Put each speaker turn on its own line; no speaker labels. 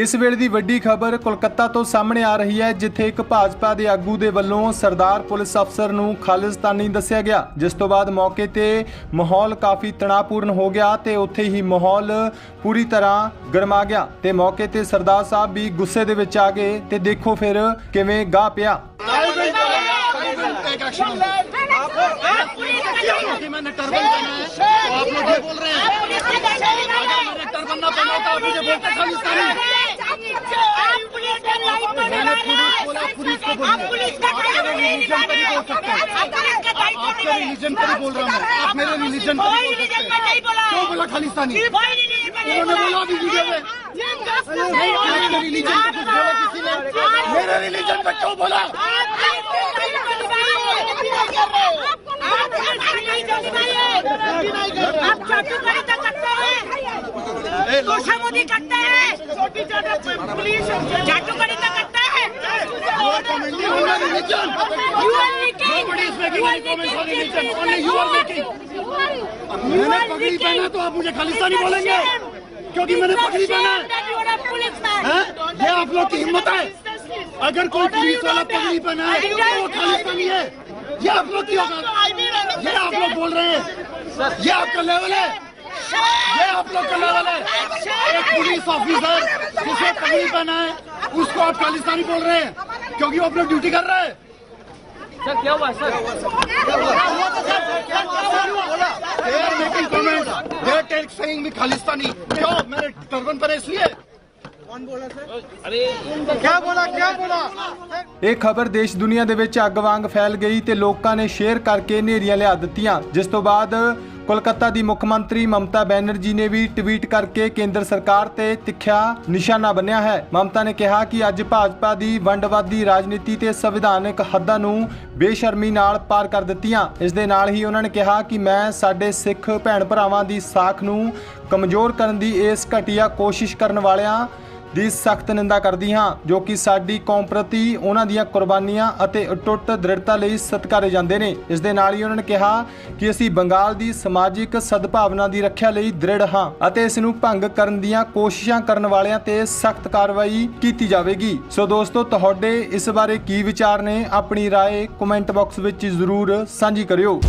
ਇਸ ਵੇਲੇ ਦੀ ਵੱਡੀ ਖਬਰ ਕੋਲਕਾਤਾ ਤੋਂ ਸਾਹਮਣੇ ਆ ਰਹੀ ਹੈ ਜਿੱਥੇ ਇੱਕ ਭਾਜਪਾ ਦੇ ਆਗੂ ਦੇ ਵੱਲੋਂ ਸਰਦਾਰ ਪੁਲਿਸ ਅਫਸਰ ਨੂੰ ਖਾਲਿਸਤਾਨੀ ਦੱਸਿਆ ਗਿਆ ਜਿਸ ਤੋਂ ਬਾਅਦ ਮੌਕੇ ਤੇ ਮਾਹੌਲ ਕਾਫੀ ਤਣਾਅਪੂਰਨ ਹੋ ਗਿਆ ਤੇ ਉੱਥੇ ਹੀ ਮਾਹੌਲ ਪੂਰੀ ਤਰ੍ਹਾਂ ਗਰਮਾ ਗਿਆ ਤੇ ਮੌਕੇ ਤੇ ਸਰਦਾਰ ਸਾਹਿਬ ਵੀ ਗੁੱਸੇ ਦੇ ਵਿੱਚ ਆ ਗਏ ਤੇ ਦੇਖੋ ਫਿਰ ਕਿਵੇਂ ਗਾਹ ਪਿਆ
एक एक्शन क्योंकि मैंने टर्बन पहना है तो आप लोग ये बोल रहे हैं मैंने टर्बन ना पहना होता आप मुझे बोलते खालिस्तानी रिलीजन पर ही बोल सकते हैं आपके रिलीजन पर ही बोल रहा हूँ आप मेरे रिलीजन पर ही बोल सकते हैं क्यों बोला खालिस्तानी उन्होंने बोला अभी वीडियो में आपके रिलीजन पे कुछ बोला किसी ने मेरे रिलीजन पे क्यों बोला
आप चाटू कड़ी तक करते हैं तोशा मोदी करते हैं पुलिस चाटू कड़ी तक करते हैं
You.
You are making.
Nobody is making any comments on religion. Only you are making. मैंने पगड़ी पहना तो आप मुझे खालिस्तानी बोलेंगे? क्योंकि मैंने पगड़ी पहना है हैं? ये आप लोग की हिम्मत है। अगर कोई पुलिस वाला पगड़ी पहना है तो वो खालिस्तानी है। ये आप लोग की औकात ये आप लोग बोल रहे हैं। ये आपका लेवल है। ये आप लोग का लेवल है। एक पुलिस ऑफिसर जिसने पगड़ी पहना है उसको आप खालिस्तानी बोल रहे हैं। क्योंकि वो अपनी ड्यूटी कर रहा है They are making comments. They are take- saying me Khalistani क्यों मैंने टर्बन पर इसलिए क्या बोला क्या बोला
ਇਹ ਖਬਰ ਦੇਸ਼ ਦੁਨੀਆ ਦੇ ਵਿੱਚ ਅੱਗ ਵਾਂਗ ਫੈਲ ਗਈ ਤੇ ਲੋਕਾਂ ਨੇ ਸ਼ੇਅਰ ਕਰਕੇ ਨੇਰੀਆਂ ਲਿਆ ਦਿੱਤੀਆਂ ਜਿਸ ਤੋਂ ਬਾਅਦ ਕੋਲਕਾਤਾ ਦੀ ਮੁੱਖ ਮੰਤਰੀ ਮਮਤਾ ਬੈਨਰਜੀ ਨੇ ਵੀ ਟਵੀਟ ਕਰਕੇ ਕੇਂਦਰ ਸਰਕਾਰ ਤੇ ਤਿੱਖਿਆ ਨਿਸ਼ਾਨਾ ਬੰਨਿਆ ਹੈ। ਮਮਤਾ ਨੇ ਕਿਹਾ ਕਿ ਅੱਜ ਭਾਜਪਾ ਦੀ ਵੰਡਵਾਦੀ ਰਾਜਨੀਤੀ ਤੇ ਸੰਵਿਧਾਨਕ ਹੱਦਾਂ ਨੂੰ ਬੇਸ਼ਰਮੀ ਨਾਲ ਪਾਰ ਕਰ ਦਿੱਤੀਆਂ। ਇਸ ਦੇ ਨਾਲ ਹੀ ਉਹਨਾਂ ਨੇ ਕਿਹਾ ਕਿ ਮੈਂ ਸਾਡੇ ਸਿੱਖ ਭੈਣ ਭਰਾਵਾਂ ਦੀ ਸਾਖ ਨੂੰ ਕਮਜ਼ੋਰ ਕਰਨ ਦੀ ਇਸ ਘਟੀਆ ਕੋਸ਼ਿਸ਼ ਕਰਨ ਵਾਲਿਆਂ ਦੀ ਸਖਤ ਨਿੰਦਾ ਕਰਦੀ ਹਾਂ ਜੋ ਕਿ ਸਾਡੀ ਕੌਮ ਪ੍ਰਤੀ ਉਹਨਾਂ ਦੀਆਂ ਕੁਰਬਾਨੀਆਂ ਅਤੇ ਅਟੁੱਟ ਦ੍ਰਿੜਤਾ ਲਈ ਸਤਿਕਾਰੇ ਜਾਂਦੇ ਨੇ ਇਸ ਦੇ ਨਾਲ ਹੀ ਉਹਨਾਂ ਨੇ ਕਿਹਾ ਕਿ ਅਸੀਂ ਬੰਗਾਲ ਦੀ ਸਮਾਜਿਕ ਸਦਭਾਵਨਾ ਦੀ ਰੱਖਿਆ ਲਈ ਦ੍ਰਿੜ ਹਾਂ ਅਤੇ ਇਸ ਨੂੰ ਭੰਗ ਕਰਨ ਦੀਆਂ ਕੋਸ਼ਿਸ਼ਾਂ ਕਰਨ ਵਾਲਿਆਂ ਤੇ ਸਖਤ ਕਾਰਵਾਈ ਕੀਤੀ ਜਾਵੇਗੀ ਸੋ ਦੋਸਤੋ ਤੁਹਾਡੇ ਇਸ ਬਾਰੇ ਕੀ ਵਿਚਾਰ ਨੇ ਆਪਣੀ رائے ਕਮੈਂਟ ਬਾਕਸ ਵਿੱਚ ਜ਼ਰੂਰ ਸਾਂਝੀ ਕਰਿਓ